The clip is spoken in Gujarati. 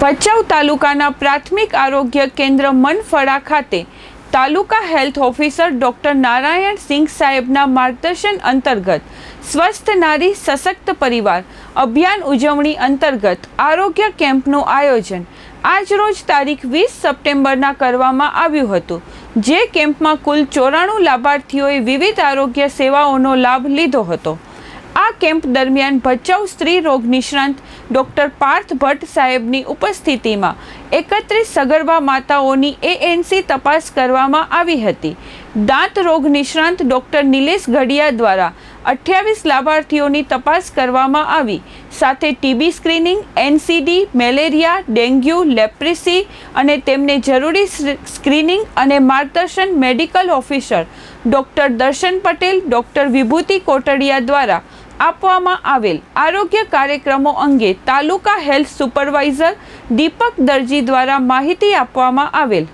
ભચાઉ તાલુકાના પ્રાથમિક આરોગ્ય કેન્દ્ર મનફળા ખાતે તાલુકા health officer doctor Narayan Singh સાહેબના માર્ગદર્શન અંતર્ગત સ્વસ્થ નારી સશક્ત પરિવાર અભિયાન ઉજવણી અંતર્ગત આરોગ્ય કેમ્પનું આયોજન આજરોજ તારીખ વીસ સપ્ટેમ્બરના કરવામાં આવ્યું હતું. જે કેમ્પમાં કુલ ચોરાણું લાભાર્થીઓએ વિવિધ આરોગ્ય સેવાઓનો લાભ લીધો હતો. કેમ્પ દરમિયાન ભચાઉ સ્ત્રી રોગ નિષ્ણાંત ડોક્ટર પાર્થ ભટ્ટ સાહેબની ઉપસ્થિતિમાં એકત્રીસ સગર્ભા માતાઓની એએનસી તપાસ કરવામાં આવી હતી. દાંત રોગ નિષ્ણાંત ડોક્ટર નિલેશ ઘડિયા દ્વારા અઠ્યાવીસ લાભાર્થીઓની તપાસ કરવામાં આવી. સાથે TB screening NCD malaria, dengue, leprosy અને તેમને જરૂરી સ્ક્રીનિંગ અને માર્ગદર્શન મેડિકલ ઓફિસર ડોક્ટર દર્શન પટેલ, ડોક્ટર વિભૂતિ કોટડિયા દ્વારા આપવામાં આવેલ આરોગ્ય કાર્યક્રમો અંગે તાલુકા હેલ્થ સુપરવાઇઝર દીપક દરજી દ્વારા માહિતી આપવામાં આવેલ.